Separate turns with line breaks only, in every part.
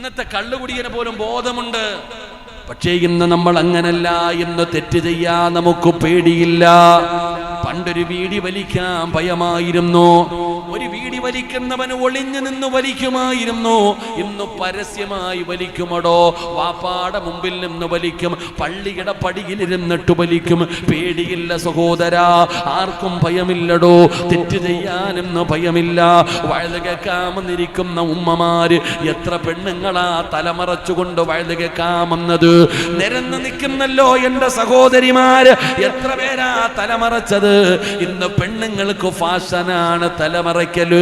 ഇന്നത്തെ കള്ളുകുടിയന് പോലും ബോധമുണ്ട്. പക്ഷേ ഇന്ന് നമ്മൾ അങ്ങനല്ല ഇന്ന് തെറ്റ് ചെയ്യാൻ നമുക്ക് പേടിയില്ല. പണ്ടൊരു വീടി വലിക്കാൻ ഭയമായിരുന്നു. വീടി വലിക്കുന്നവന് ഒളിഞ്ഞു നിന്ന് വലിക്കുമായിരുന്നു. ഇന്ന് പരസ്യമായി വലിക്കുമടോ? വാപ്പാടെ മുമ്പിൽ നിന്ന് വലിക്കും. പള്ളിയുടെ പടിയിലിരുന്നിട്ട് വലിക്കും. പേടിയില്ല സഹോദര ആർക്കും ഭയമില്ലടോ. തെറ്റ് ചെയ്യാനെന്ന് ഭയമില്ല. വഴുത് കേൾക്കാമെന്നിരിക്കുന്ന ഉമ്മമാര് എത്ര പെണ്ണുങ്ങളാ തലമറച്ചുകൊണ്ട് വഴുത് കേൾക്കാമെന്നത്. നിരന്ന് നിൽക്കുന്നല്ലോ എന്റെ സഹോദരിമാര്. എത്ര പേരാ തലമറച്ചത്? ഇന്ന് പെണ്ണുങ്ങൾക്ക് ഫാഷനാണ് തലമറയ്ക്കൽ.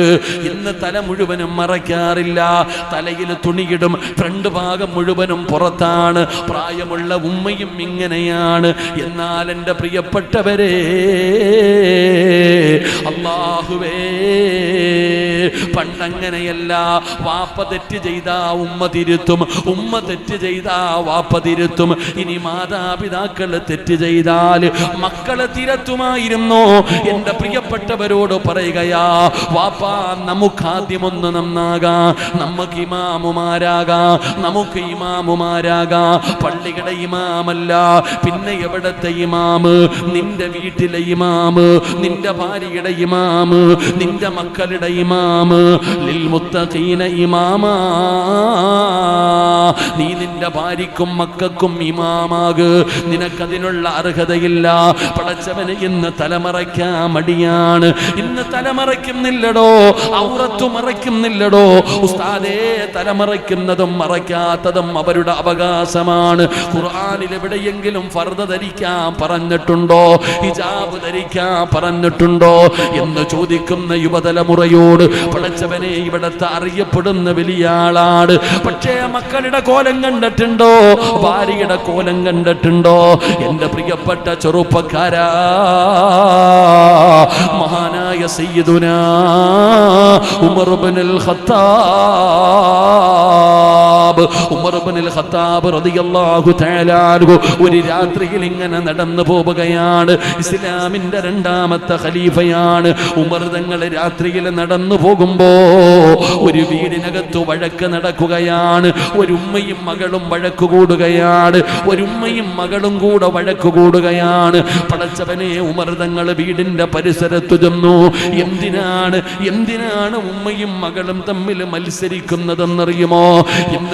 ഇന്ന് തല മുഴുവനും മറയ്ക്കാറില്ല. തലയിൽ തുണിയിടും. ഫ്രണ്ട് ഭാഗം മുഴുവനും പുറത്താണ്. പ്രായമുള്ള ഉമ്മയും ഇങ്ങനെയാണ്. എന്നാൽ എന്റെ പ്രിയപ്പെട്ടവരെ അള്ളാഹുവേ പണ്ടങ്ങനെയല്ല. വാപ്പ തെറ്റ് ചെയ്ത ഉമ്മ തിരുത്തും. ഉമ്മ തെറ്റ് ചെയ്ത വാപ്പ തിരുത്തും. ഇനി മാതാപിതാക്കൾ തെറ്റ് ചെയ്താൽ മക്കളെ തിരത്തുമായിരുന്നു? എന്റെ പ്രിയപ്പെട്ടവരോട് പറയുകയാ വാപ്പ നമുക്ക് ആദ്യമൊന്ന് നന്നാകാ. നമുക്ക് ഇമാമുമാരാകാ. നമുക്ക് ഇമാമുമാരാകാ. പള്ളിയുടെ ഇമാമല്ല. പിന്നെ എവിടത്തെ ഇമാമ്? നിന്റെ വീട്ടിലെ ഇമാമ്. നിന്റെ ഭാര്യയുടെ ഇമാമ്. നിന്റെ മക്കളുടെ ഇമാമ്. ലിൽ മുത്തഖീന ഇമാമാ. നീ നിന്റെ ഭാര്യക്കും മക്കൾക്കും ഇമാമാക്. നിനക്കതിനുള്ള അർഹതയില്ല. പടച്ചവന് ഇന്ന് തലമറയ്ക്കാൻ മടിയാണ്. ഇന്ന് തലമറയ്ക്കുന്നില്ലടോ. ഔറത്തു മറയ്ക്കുന്നില്ലടോ. ഉസ്താദേ തലമറയ്ക്കുന്നതും മറയ്ക്കാത്തതും അവരുടെ അവകാശമാണ്. ഖുർആാനിൽ എവിടെയെങ്കിലും ഫർദ ധരിക്കാൻ പറഞ്ഞിട്ടുണ്ടോ? ഹിജാബ് ധരിക്കാൻ പറഞ്ഞിട്ടുണ്ടോ? എന്ന് ചോദിക്കുന്ന യുവതലമുറയോട് പഠിച്ചവനെ ഇവിടത്തെ അറിയപ്പെടുന്ന വലിയ ആളാണ്. പക്ഷേ മക്കളുടെ കോലം കണ്ടിട്ടുണ്ടോ? ഭാര്യയുടെ കോലം കണ്ടിട്ടുണ്ടോ? എന്റെ പ്രിയപ്പെട്ട ചെറുപ്പക്കാരാ മഹാനായ സയ്യിദുന Umar ibn al Khattab. Umar ibn al Khattab റളിയല്ലാഹു തആല ഒരു രാത്രിയിൽ ഇങ്ങനെ നടന്നു പോവുകയാണ്. ഇസ്ലാമിന്റെ രണ്ടാമത്തെ ഖലീഫയാണ്. ഉമർ തങ്ങൾ രാത്രിയിൽ നടന്നു പോകുമ്പോ ഒരു വീടിനകത്ത് വഴക്ക് നടക്കുകയാണ്. ഒരു ഉമ്മയും മകളും വഴക്ക് കൂടുകയാണ്. ഒരു ഉമ്മയും മകളും കൂടെ വഴക്ക് കൂടുകയാണ്. പടച്ചവനെ ഉമർ തങ്ങൾ വീടിന്റെ പരിസരത്ത് ചെന്നു. എന്തിനാണ് എന്തിനാണ് ഉമ്മയും മകളും തമ്മിൽ മത്സരിക്കുന്നതെന്നറിയുമോ?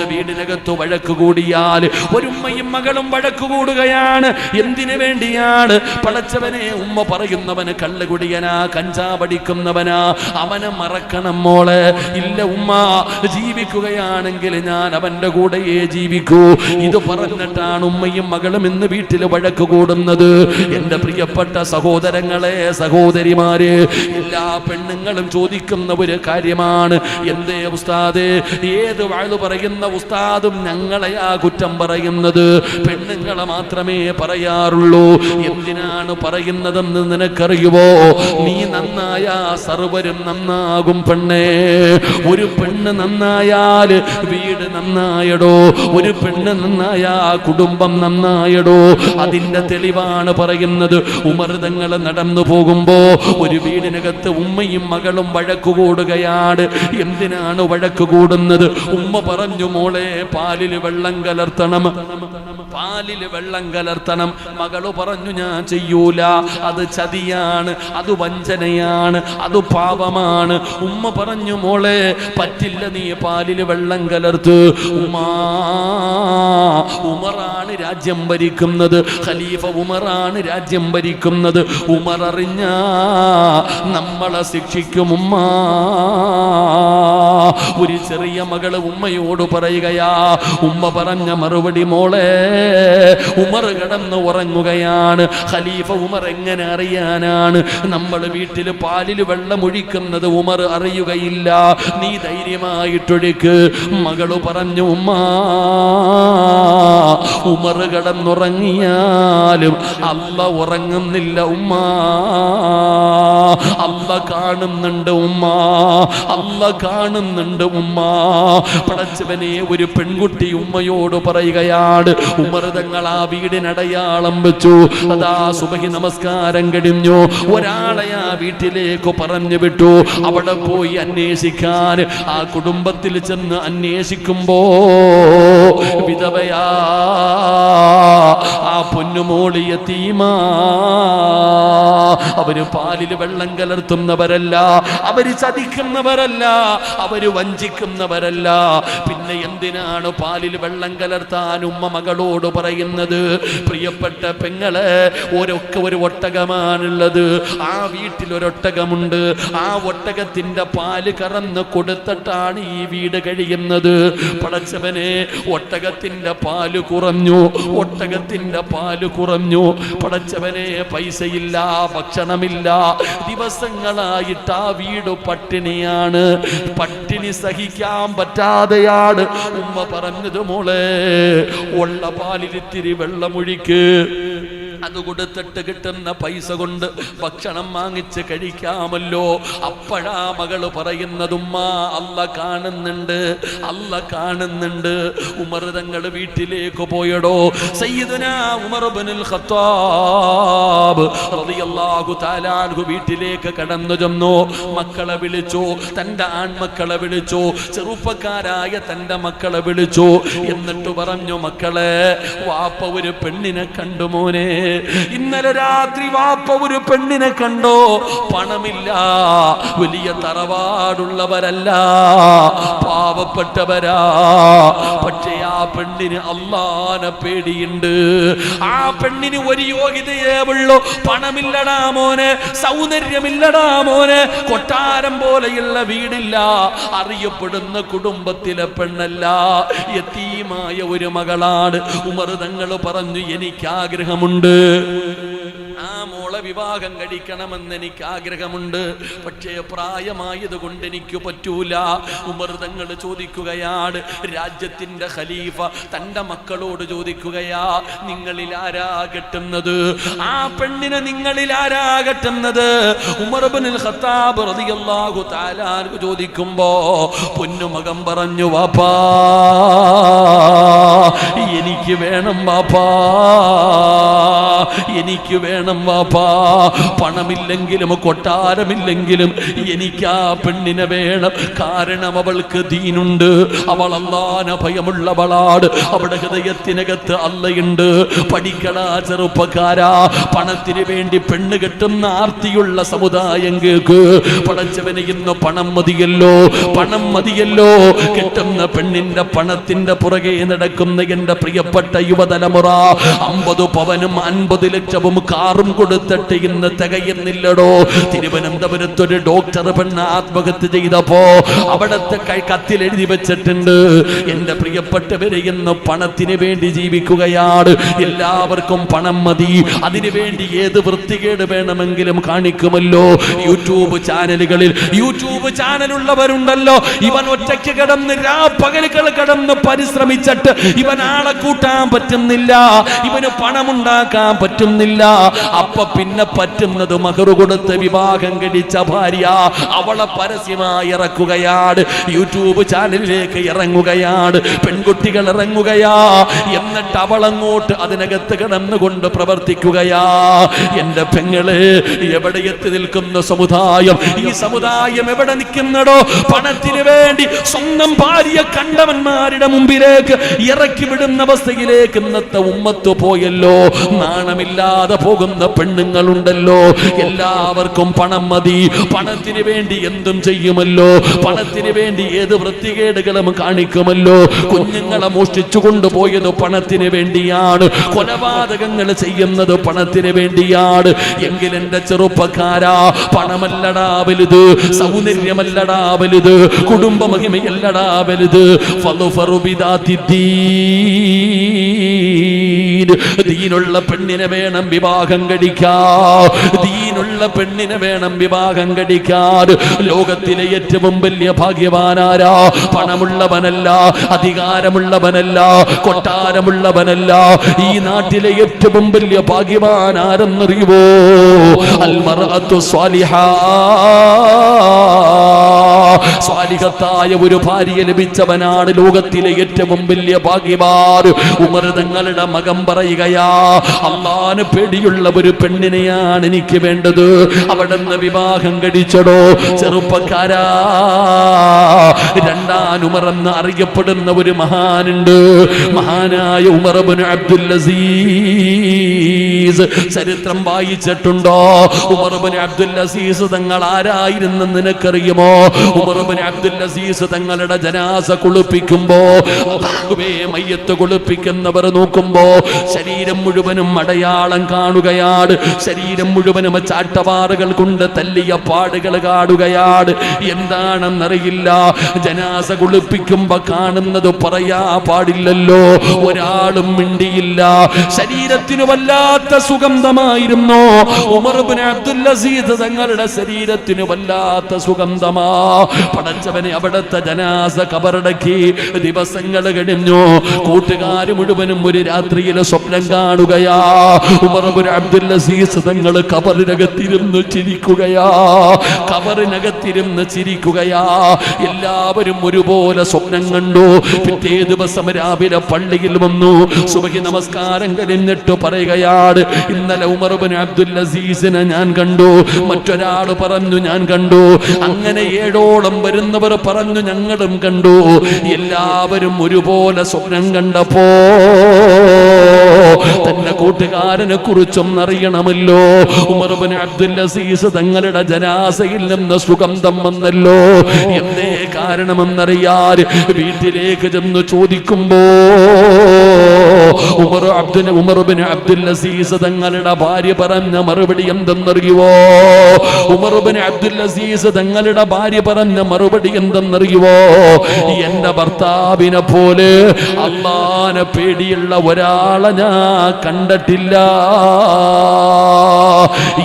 വീടിനകത്ത് വഴക്ക് കൂടിയാൽ ഒരു ഉമ്മയും മകളും വഴക്ക് കൂടുകയാണ്. എന്തിനു വേണ്ടിയാണ്? പളച്ചവനെ ഉമ്മ പറയുന്നവന് കള്ളുകുടിയനാ കഞ്ചാവടിക്കുന്നവനാ. അവനെ മറക്കണം മോളെ. ഇല്ല ഉമ്മ ജീവിക്കുകയാണെങ്കിൽ ഞാൻ അവന്റെ കൂടെയേ ജീവിക്കൂ. ഇത് പറഞ്ഞിട്ടാണ് ഉമ്മയും മകളും ഇന്ന് വീട്ടിൽ വഴക്ക് കൂടുന്നത്. എന്റെ പ്രിയപ്പെട്ട സഹോദരങ്ങളെ സഹോദരിമാര് എല്ലാ പെണ്ണുങ്ങളും ചോദിക്കുന്ന ഒരു കാര്യമാണ്. എന്തേ ഉസ്താദ്? ഏത് വാഴ് പറയുന്ന ഉസ്താദും ഞങ്ങളെയാ കുറ്റം പറയുന്നത്. പെണ്ണുങ്ങളെ മാത്രമേ പറയാറുള്ളൂ. എന്തിനാണ് പറയുന്നതെന്ന് നിനക്കറിയുവോ? നീ നന്നായ സർവരും നന്നാകും പെണ്ണേ. ഒരു പെണ്ണ് നന്നായാൽ വീട് നന്നായടോ. ഒരു പെണ്ണ് നന്നായാ കുടുംബം നന്നായടോ. അതിന്റെ തെളിവാണ് പറയുന്നത്. ഉമർതങ്ങൾ നടന്നു പോകുമ്പോ ഒരു വീടിനകത്ത് ഉമ്മയും മകളും വഴക്കു കൂടുകയാണ്. എന്തിനാണ് വഴക്കു കൂടുന്നത്? ഉമ്മ പറഞ്ഞു മോളെ പാലിൽ വെള്ളം കലർത്തണം. പാലിൽ വെള്ളം കലർത്തണം. മകൾ പറഞ്ഞു ഞാൻ ചെയ്യൂല. അത് ചതിയാണ്. അത് വഞ്ചനയാണ്. അത് പാപമാണ്. ഉമ്മ പറഞ്ഞു മോളെ പറ്റില്ല നീ പാലിൽ വെള്ളം കലർത്ത്. ഉമറാണ് രാജ്യം ഭരിക്കുന്നത്. ഖലീഫ ഉമറാണ് രാജ്യം ഭരിക്കുന്നത്. ഉമർ അറിഞ്ഞ നമ്മളെ ശിക്ഷിക്കും ഉമ്മ. ഒരു ചെറിയ മകൾ ഉമ്മയോട് പറയുകയാ ഉമ്മ പറഞ്ഞ മറുപടി മോളെ ഉമർ കിടന്ന് ഉറങ്ങുകയാണ്. ഖലീഫ ഉമർ എങ്ങനെ അറിയാനാണ്? നമ്മൾ വീട്ടിൽ പാലിൽ വെള്ളം ഒഴിക്കുന്നത് ഉമർ അറിയുകയില്ല. നീ ധൈര്യമായിട്ടൊഴുക്ക്. മകൾ പറഞ്ഞു ഉമ്മ ഉമർ കിടന്നുറങ്ങിയാലും അല്ല ഉറങ്ങുന്നില്ല ഉമ്മ. അല്ല കാണുന്നുണ്ട് ഉമ്മ. അല്ല കാണുന്നുണ്ട് ഉമ്മ. പടച്ചവനെ ഒരു പെൺകുട്ടി ഉമ്മയോട് പറയുകയാണ് ഉമർ തങ്ങൾ ആ വീടിനടയാളം വെച്ചു. അതാ സുബഹി നമസ്കാരം കഴിഞ്ഞു. ഒരാളെ ആ വീട്ടിലേക്ക് പറഞ്ഞു വിട്ടു. അവിടെ പോയി അന്വേഷിക്കാൻ. ആ കുടുംബത്തിൽ ചെന്ന് അന്വേഷിക്കുമ്പോ വിധവയാ ആ പൊന്നുമോളിയ തീമാ. അവർ പാലിൽ വെള്ളം കലർത്തുന്നവരല്ല അവർ ചതിക്കുന്നവരല്ല അവർ വഞ്ചിക്കുന്നവരല്ല. പിന്നെ എന്തിനാണ് പാലിൽ വെള്ളം കലർത്താൻ ഉമ്മ മകളോട് പറയുന്നത്? പ്രിയപ്പെട്ട പെങ്ങളെ ഒരൊക്കെ ഒരു ഒട്ടകമാണുള്ളത്. ആ വീട്ടിൽ ഒരൊട്ടകമുണ്ട്. ആ ഒട്ടകത്തിന്റെ പാൽ കറന്ന് കൊടുത്തിട്ടാണ് ഈ വീട് കഴിയുന്നത്. പടച്ചവനെ ഒട്ടകത്തിന്റെ പാൽ കുറഞ്ഞു. ഒട്ടകത്തിന്റെ പാൽ കുറഞ്ഞു. പടച്ചവനെ പൈസയില്ല ഭക്ഷണമില്ല. ദിവസങ്ങളായിട്ട് ആ വീട് പട്ടിണിയാണ്. പട്ടിണി സഹിക്കാൻ പറ്റാതെയാണ് ഉമ്മ പറഞ്ഞത് മോളെ ഉള്ള പാലിൽ ഇത്തിരി വെള്ളമൊഴിക്ക്. അത് കൊടുത്തിട്ട് കിട്ടുന്ന പൈസ കൊണ്ട് ഭക്ഷണം വാങ്ങിച്ച് കഴിക്കാമല്ലോ. അപ്പോഴാ മകൾ പറയുന്നതുമ്മ അല്ല കാണുന്നുണ്ട് അല്ല കാണുന്നുണ്ട്. ഉമർ തങ്ങൾ വീട്ടിലേക്ക് പോയടോ. ഉമർ ഖത്താബ് വീട്ടിലേക്ക് കടന്നു ചെന്നു. മക്കളെ വിളിച്ചു തന്റെ ആൺമക്കളെ വിളിച്ചു ചെറുപ്പക്കാരായ തന്റെ മക്കളെ വിളിച്ചു. എന്നിട്ട് പറഞ്ഞു മക്കളെ വാപ്പ ഒരു പെണ്ണിനെ കണ്ടു മോനെ. ഇന്നലെ രാത്രി വാപ്പ ഒരു പെണ്ണിനെ കണ്ടോ? പണമില്ല. വലിയ തറവാടുള്ളവരല്ല. പാവപ്പെട്ടവരാ. പക്ഷേ ആ പെണ്ണിന് അള്ളാനെ പേടിയുണ്ട്. ആ പെണ്ണിന് ഒരു യോഗ്യതയേ ഉള്ളൂ. പണമില്ലടാ മോനെ. സൗന്ദര്യമില്ലടാ മോനെ. കൊട്ടാരം പോലെയുള്ള വീടില്ല. അറിയപ്പെടുന്ന കുടുംബത്തിലെ പെണ്ണല്ല. യത്തീമായ ഒരു മകളാണ്. ഉമർ തങ്ങൾ പറഞ്ഞു എനിക്ക് ആഗ്രഹമുണ്ട് ആ മോളെ വിവാഹം കഴിക്കണമെന്ന് എനിക്ക് ആഗ്രഹമുണ്ട്. പക്ഷേ പ്രായമായത് കൊണ്ട് എനിക്ക് പറ്റൂല. ഉമർ തങ്ങൾ ചോദിക്കുകയാണ്. രാജ്യത്തിന്റെ ഖലീഫ തന്റെ മക്കളോട് ചോദിക്കുകയാ നിങ്ങളിൽ ആരാ കെട്ടുന്നത്? ആ പെണ്ണിനെ നിങ്ങളിൽ ആരാ കെട്ടുന്നത്? ഉമർ ഇബ്നുൽ ഖത്താബ് ചോദിക്കുമ്പോ പൊന്നുമകം പറഞ്ഞു വാപ്പാ എനിക്ക് വേണം വാപ്പാ. എനിക്ക് വേണം വാപ്പാ. പണമില്ലെങ്കിലും കൊട്ടാരമില്ലെങ്കിലും എനിക്ക് ആ പെണ്ണിനെ വേണം. കാരണം അവൾക്ക് ദീനുണ്ട്. അവൾ ഭയമുള്ളവളാട് അവിടെ ഹൃദയത്തിനകത്ത് അല്ലയുണ്ട് പഠിക്കടാ ചെറുപ്പക്കാരാ. പണത്തിന് വേണ്ടി പെണ്ണ് കെട്ടുന്ന ആർത്തിയുള്ള സമുദായം കേക്ക്. പടച്ചവന് ഇന്ന് പണം മതിയല്ലോ. പണം മതിയല്ലോ. കെട്ടുന്ന പെണ്ണിന്റെ പണത്തിന്റെ പുറകെ നടക്കുന്ന എന്റെ പ്രിയപ്പെട്ട യുവതലമുറ. അമ്പത് പവനും അൻപത് ലക്ഷവും കാറും കൊടുത്തിട്ട് ഇന്ന് തികയുന്നില്ലടോ. തിരുവനന്തപുരത്ത് ഒരു ഡോക്ടർ പെണ്ണ് ആത്മഹത്യ ചെയ്തപ്പോ അവിടത്തെ കത്തിൽ എഴുതി വെച്ചിട്ടുണ്ട്. എന്റെ പ്രിയപ്പെട്ടവരെ ഇന്ന് പണത്തിന് വേണ്ടി ജീവിക്കുകയാണ്. എല്ലാവർക്കും പണം മതി. അതിനുവേണ്ടി ഏത് വൃത്തികേട് വേണമെങ്കിലും കാണിക്കുമല്ലോ. യൂട്യൂബ് ചാനലുകളിൽ യൂട്യൂബ് ചാനലുള്ളവരുണ്ടല്ലോ. ഇവൻ ഒറ്റയ്ക്ക് കിടന്ന് രാപ്പകലുകൾ കിടന്ന് പരിശ്രമിച്ചിട്ട് ഇവൻ ആളെ കൂട്ടാൻ പറ്റുന്നില്ല. ഇവന് പണമുണ്ടാക്കാൻ പറ്റുന്നില്ല. അപ്പ പിന്നെ പറ്റുന്നത് മഹറു കൊടുത്ത് വിവാഹം കഴിച്ച ഭാര്യ അവളെ പരസ്യമായി ഇറക്കുകയാണ്. യൂട്യൂബ് ചാനലിലേക്ക് ഇറങ്ങുകയാണ്. പെൺകുട്ടികൾ ഇറങ്ങുകയാ. എന്നിട്ട് അവളങ്ങോട്ട് അതിനകത്ത് കിടന്നുകൊണ്ട് പ്രവർത്തിക്കുകയാ. എന്റെ പെങ്ങൾ എവിടെ എത്തി നിൽക്കുന്ന സമുദായം? ഈ സമുദായം എവിടെ നിൽക്കുന്നടോ? പണത്തിന് വേണ്ടി സ്വന്തം ഭാര്യ കണ്ടവന്മാരുടെ മുമ്പിലേക്ക് ഇറക്കി വിടുന്ന അവസ്ഥയിലേക്ക് ഇന്നത്തെ ഉമ്മത്ത് പോയല്ലോ. നാണമില്ലാതെ പോകുന്ന പെണ്ണുങ്ങളുണ്ടല്ലോ. എല്ലാവർക്കും പണം മതി. പണത്തിന് വേണ്ടി എന്തും ചെയ്യുമല്ലോ. പണത്തിന് വേണ്ടി ഏത് വൃത്തികേടുകളും കാണിക്കുമല്ലോ. കുഞ്ഞുങ്ങളെ മോഷ്ടിച്ചു കൊണ്ടുപോയത് പണത്തിന് വേണ്ടിയാണ്. കൊലപാതകങ്ങൾ ചെയ്യുന്നത് പണത്തിന് വേണ്ടിയാണ്. എങ്കിൽ എന്റെ ചെറുപ്പക്കാരാ പണമല്ലടാ വലുത് സൗന്ദര്യമല്ലടാ വലുത് കുടുംബ മഹിമയല്ലടാ വലുത് ദീൻ. ദീനുള്ള പെണ്ണിനെ വേണം വിവാഹം കഴിക്കാ. ദീനുള്ള പെണ്ണിനെ വേണം വിവാഹം കഴിക്കാൻ ലോകത്തിലെ ഏറ്റവും വലിയ ഭാഗ്യവാനാരാ. പണമുള്ളവനല്ല അധികാരമുള്ളവനല്ല കൊട്ടാരമുള്ളവനല്ല. ഈ നാട്ടിലെ ഏറ്റവും വലിയ ഭാഗ്യവാനാരെന്നറിയുവോ? അൽമറത്തു സ്വാലിഹ. സ്വാലിഹത്തായ ഒരു ഭാര്യ ലഭിച്ചവനാണ് ലോകത്തിലെ ഏറ്റവും വലിയ ഭാഗ്യമാർ ഉമർ തങ്ങളുടെ മകം പറയുകയാ അള്ളാന് പേടിയുള്ള ഒരു പെണ്ണിനെയാണ് എനിക്ക് വേണ്ടത്. അവിടെ നിന്ന് വിവാഹം കഴിച്ചടോ ചെറുപ്പക്കാരാ. രണ്ടാം ഉമർ എന്ന് അറിയപ്പെടുന്ന ഒരു മഹാനുണ്ട്. മഹാനായ ഉമർബിൻ അബ്ദുൽ അസീസ് ചരിത്രം വായിച്ചിട്ടുണ്ടോ? ഉമർബിൻ അബ്ദുൽ അസീസ് തങ്ങൾ ആരായിരുന്നു നിനക്കറിയുമോ? ഉമർബിൻ അബ്ദുൽ അസീസ് തങ്ങളുടെ ജനാസ കുളിപ്പിക്കുമ്പോ മയ്യത്ത് കുളിപ്പിക്കുന്നവർ നോക്കുമ്പോ ശരീരം മുഴുവനും അടയാളം കാണുകയാണ്. ശരീരം മുഴുവനും ചാട്ടവാറുകൾ കൊണ്ട് തല്ലിയ പാടുകൾ കാണുകയാണ്. എന്താണെന്നറിയില്ല. ജനാസ കുളിപ്പിക്കുമ്പോ കാണുന്നത് പറയാ പാടില്ലല്ലോ. ഒരാളും മിണ്ടിയില്ല. ശരീരത്തിന് വല്ലാത്ത സുഗന്ധമായിരുന്നു? ഉമർബിൻ അബ്ദുൽ അസീദ് തങ്ങളുടെ ശരീരത്തിന് വല്ലാത്ത സുഗന്ധമാ. പടച്ചവനെ അവിടുത്തെ ജനാസ കബറടക്കി ദിവസങ്ങൾ കഴിഞ്ഞു. കൂട്ടുകാർ മുഴുവനും ഒരു രാത്രിയിലെ സ്വപ്നം കാണുകയാ. ഉമർബിൻ അബ്ദുൽ അസീസ് തങ്ങൾ കബറിനകത്തിരുന്ന് ചിരിക്കുകയാ. കബറിനകത്തിരുന്ന് ചിരിക്കുകയാ. എല്ലാവരും ഒരുപോലെ സ്വപ്നം കണ്ടു. പിറ്റേ ദിവസം രാവിലെ പള്ളിയിൽ വന്നു. സുബഹി നമസ്കാരം കഴിഞ്ഞിട്ട് പറയുകയാണ് ഇന്നലെ ഉമർബിൻ അബ്ദുൽ അസീസിനെ ഞാൻ കണ്ടു. മറ്റൊരാൾ പറഞ്ഞു ഞാൻ കണ്ടു. അങ്ങനെ ഏഴോളം വരുന്നവർ പറഞ്ഞു ഞങ്ങളും കണ്ടു. എല്ലാവരും ഒരുപോലെ സ്വപ്നം കണ്ടപ്പോ തന്റെ കൂട്ടുകാരനെ കുറിച്ചും അറിയണമല്ലോ ഉമർബിൻ അബ്ദുൽ അസീസ് തങ്ങളുടെ ജനാസയിൽ നിന്ന് സുഗന്ധം വന്നല്ലോ. എന്തേ കാരണമെന്നറിയാൻ വീട്ടിലേക്ക് ചെന്ന് ചോദിക്കുമ്പോ ഉമർ അബ്ദുൽ ഉമർബിൻ അബ്ദുൽ അസീസ് തങ്ങളുടെ ഭാര്യ പറഞ്ഞ മറുപടി എന്തെന്നറിയുവോ? ഉമർബിൻ അബ്ദുൽ അസീസ് തങ്ങളുടെ ഭാര്യ പറഞ്ഞ മറുപടി എന്തെന്നറിയുവോ? എന്റെ ഭർത്താവിനെ പോലെ അള്ളാനെ പേടിയുള്ള ഒരാളെ ഞാൻ കണ്ടിട്ടില്ല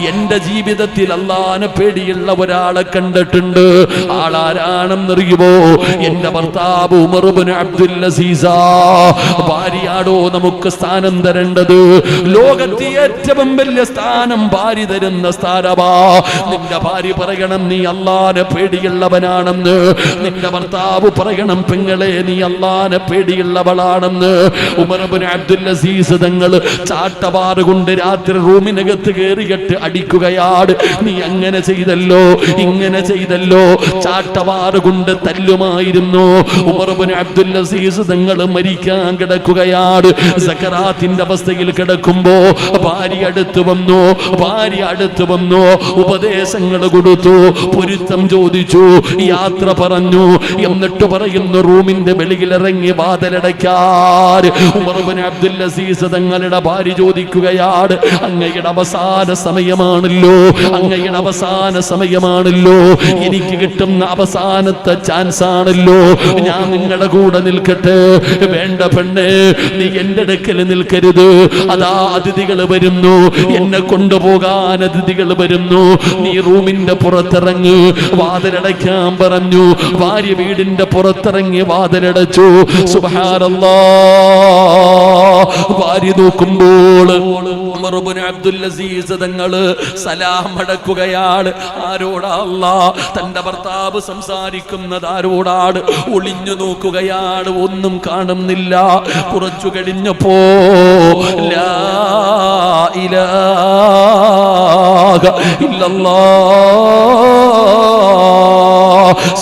എന്റെ ജീവിതത്തിൽ അള്ളാനെ പേടിയുള്ള ഒരാളെ കണ്ടിട്ടുണ്ട്. ആളാരാണെന്നറിയുമോ? എന്റെ ഭർത്താവ് ഉമർബിൻ അബ്ദുൽ ഭാര്യയാടോ നമുക്ക് സ്ഥാനം തരേണ്ടത്? ലോകത്തെ ഏറ്റവും വലിയ സ്ഥാനം ഭാര്യ തരുന്ന സ്ഥാനമാ. നിന്റെ ഭാര്യ പറയണം നീ അള്ളാനെ പേടിയുള്ളവനാണെന്ന്. നിന്റെ ഭർത്താവ് പറയണം പെങ്ങളെ നീ അള്ളാനെ പേടിയുള്ളവളാണെന്ന്. ഉമർബിൻ അബ്ദുൽ അസീസ് തങ്ങൾ ചാട്ടവാറ് കൊണ്ട് രാത്രി റൂമിനകത്ത് കയറിയിട്ട് അടിക്കുകയാണ് നീ അങ്ങനെ ചെയ്തല്ലോ ഇങ്ങനെ ചെയ്തല്ലോ. ചാട്ടവാറ് കൊണ്ട് തല്ലുമായിരുന്നു. ഉമർബിൻ അബ്ദുൽ അസീസ് തങ്ങൾ മരിക്കാൻ കിടക്കുകയാണ് സക്കറാത്തിന്റെ അവസ്ഥയിൽ കിടക്കുമ്പോ ഭാര്യ അടുത്ത് വന്നു ഭാര്യ അടുത്ത് വന്നു ഉപദേശങ്ങൾ കൊടുത്തു പൊരുത്തം ചോദിച്ചു യാത്ര പറഞ്ഞു. എന്നിട്ട് പറയുന്നു റൂമിന്റെ വെളിയിൽ ഇറങ്ങി വാതിലടയ്ക്കാൻ ഉമർബിൻ അബ്ദുൽ അസീസ് തങ്ങളുടെ ഭാര്യ ചോദിക്കുകയാണ് അങ്ങയുടെ അവസാന സമയമാണല്ലോ. അങ്ങയുടെ അവസാന സമയമാണല്ലോ. എനിക്ക് കിട്ടുന്ന അവസാനത്തെ ചാൻസ് ആണല്ലോ. ഞാൻ നിങ്ങളുടെ കൂടെ നിൽക്കട്ടെ. വേണ്ട പെണ്ണ് നീ എന്റെ അടുക്കൽ നിൽക്കരുത്. അതാ അതിഥികൾ വരുന്നു. എന്നെ കൊണ്ടുപോകാൻ അതിഥികൾ വരുന്നു. നീ റൂമിന്റെ പുറത്തിറങ്ങി. വാതിലടയ്ക്കാൻ പറഞ്ഞു. ഭാര്യ വീടിന്റെ പുറത്തിറങ്ങി വാതിലടച്ചു. സുബഹാനല്ലാ. ഭാര്യ നോക്കുമ്പോൾ അബ്ദുൽ അസീസ് തങ്ങൾ സലാമടക്കുകയാണ്. ആരോടാള്ള തന്റെ ഭർത്താവ് സംസാരിക്കുന്നത് ആരോടാണ്? ഒളിഞ്ഞു നോക്കുകയാണ്. ഒന്നും കാണുന്നില്ല. കുറച്ചു കഴിഞ്ഞപ്പോ ലാ ഇലാഹ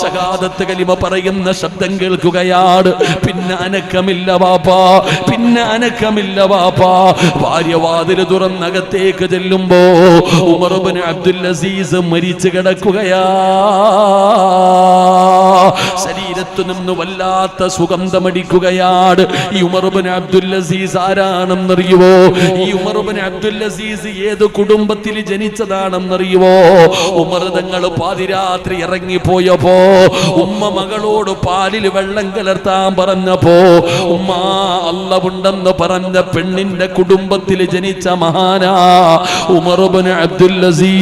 ശഹാദത്ത് കലിമ പറയുന്ന ശബ്ദം കേൾക്കുകയാണ്. പിന്നെ അനക്കമില്ല വാപ്പാ പിന്നെ അനക്കമില്ല വാപ്പാ ഭാര്യ വാതിൽ തുറന്നകത്തേക്ക് ചെല്ലുമ്പോ ഉമർബിൻ അബ്ദുൽ അസീസ് മരിച്ചു കിടക്കുകയാ. ശരീരത്തു നിന്ന് വല്ലാത്ത സുഗന്ധമടിക്കുകയാണ്. ഈ ഉമർബിൻ അബ്ദുൽ അസീസ് ആരാണെന്നറിയുവോ? ഈ ഉമർബിൻ അബ്ദുൽ അസീസ് ഏത് കുടുംബത്തിൽ ജനിച്ചതാണെന്നറിയുവോ? ഉമർ തങ്ങൾ പാതിരാത്രി ഇറങ്ങിപ്പോയപ്പോ ഉമ്മ മകളോട് പാലിൽ വെള്ളം കലർത്താൻ പറഞ്ഞപ്പോ ഉമ്മ അല്ലവുണ്ടെന്ന് പറഞ്ഞ പെണ്ണിന്റെ കുടുംബത്തിൽ ജനിച്ച മഹാനാ ഉമർബിൻ അബ്ദുൽ അസീസ്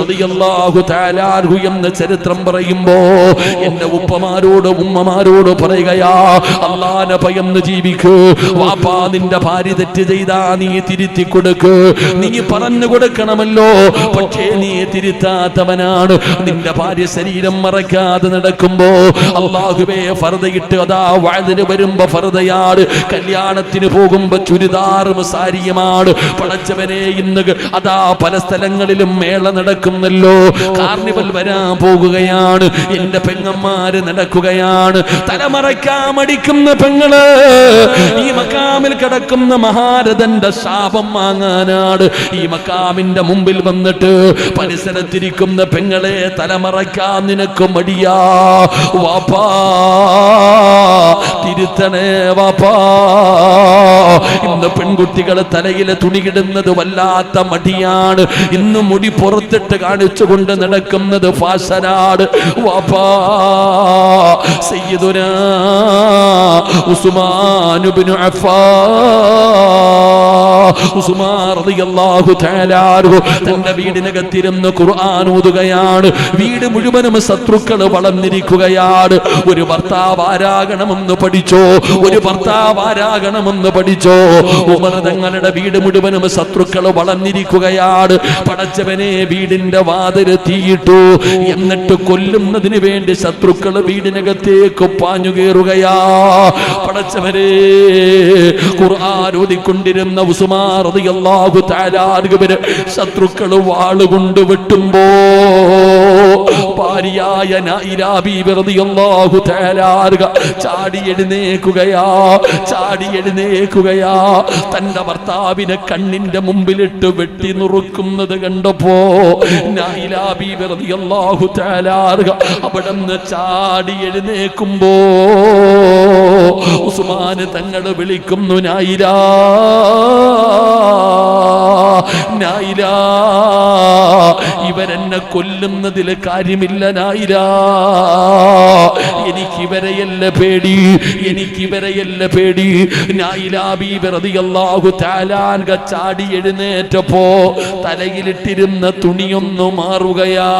റളിയല്ലാഹു എന്ന ചരിത്രം പറയുമ്പോ എന്റെ ഉപ്പമാരോട് ഉമ്മമാരോട് പറയുകയാ അള്ളാനെ ഭയന്ന് ജീവിക്കൂ. വാപ്പാ നിന്റെ ഭാര്യ തെറ്റ് ചെയ്താ നീ തിരുത്തി കൊടുക്ക്. നീ പറഞ്ഞു കൊടുക്കണമല്ലോ. പക്ഷേ നീ തിരുത്താത്തവനാണ്. നിന്റെ ഭാര്യ ശരീരം മറക്കാതെ നടക്കുമ്പോ അള്ളാഹുവേ ഫറതയിട്ട് അതാ വഴുതിന് വരുമ്പോ ഫറതയാണ് കല്യാണത്തിന് പോകുമ്പോ ചുരിദാറും സാരിയുമാണ്. പടച്ചവനെ ഇന്ന് അതാ പല സ്ഥലങ്ങളിലും മേള നടക്കുന്നല്ലോ. കാർണിവൽ വരാൻ പോകുകയാണ് എന്റെ പെങ്ങന്മാര് നടക്കുകയാണ്. തലമറയ്ക്കാൻ മടിക്കുന്ന പെങ്ങൾ ഈ മക്കാമിൽ കിടക്കുന്ന മഹാരഥന്റെ ശാപം വാങ്ങാനാണ്. ഈ മക്കാമിന്റെ മുമ്പിൽ വന്നിട്ട് പരിസരത്തിരിക്കുന്ന പെങ്ങളെ തലമറയ്ക്കാൻ നിനക്ക് മടിയാ. വാപ്പാ തിരുത്തണേ വാപ്പാ. ഇന്ന് പെൺകുട്ടികൾ തലയിലെ തുണികിടുന്നത് വല്ലാത്ത മടിയാണ്. ഇന്ന് മുടി പുറത്തിട്ട് കാണിച്ചുകൊണ്ട് നടക്കുന്നത് ഫാസനാട് സയ്യിദുനാ ഉസ്മാനുബ്നു അഫ്ഫാൻ. തന്റെ വീടിനകത്തിരുന്ന് ഖുർആൻ ഓതുകയാണ്. വീട് മുഴുവനും ശത്രുക്കൾ വളർന്നിരിക്കുകയാണ്. ഒരു ഭർത്താവ് ആരാകണമെന്ന് പഠിച്ചോ? ഒരു ഭർത്താവ് ആരാകണമെന്ന് പഠിച്ചോ? ഉമർ തങ്ങളുടെ വീട് മുഴുവനും ശത്രുക്കൾ വളർന്നിരിക്കുകയാണ്. പടച്ചവനെ വീടിന്റെ വാതിൽ തീയിട്ടു. എന്നിട്ട് കൊല്ലുന്നതിന് വേണ്ടി ശത്രുക്കൾ വീടിനകത്തേക്ക് പാഞ്ഞു കയറുകയാ. പടച്ചവരെ ഖുർആൻ ഓതിക്കൊണ്ടിരുന്ന ഉസ്മാൻ തആല അൻഹുവിന് ശത്രുക്കൾ വാളുകൊണ്ട് വെട്ടുമ്പോ ഭാര്യയായ തആല അൻഹ ചാടി എഴുന്നേക്കുകയാ ചാടി എഴുന്നേക്കുകയാ തന്റെ ഭർത്താവിനെ കണ്ണിന്റെ മുമ്പിലിട്ട് വെട്ടി നുറുക്കുന്നത് കണ്ടപ്പോ റളിയല്ലാഹു തആല അൻഹ അവിടുന്ന് ചാടി എഴുന്നേക്കുമ്പോ ഉസ്മാന് തങ്ങൾ വിളിക്കുന്നു നായിലാ ഇവരെന്നെ കൊല്ലുന്നതിൽ കാര്യമില്ല നായിലാ. എനിക്കിവരെയല്ല പേടി എനിക്കിവരെയല്ല പേടി. നായിലാ ബീബി റളിയല്ലാഹു തആല അൻഹ ചാടി എഴുന്നേറ്റപ്പോ തലയിലിട്ടിരുന്ന തുണിയൊന്നു മാറുകയാ.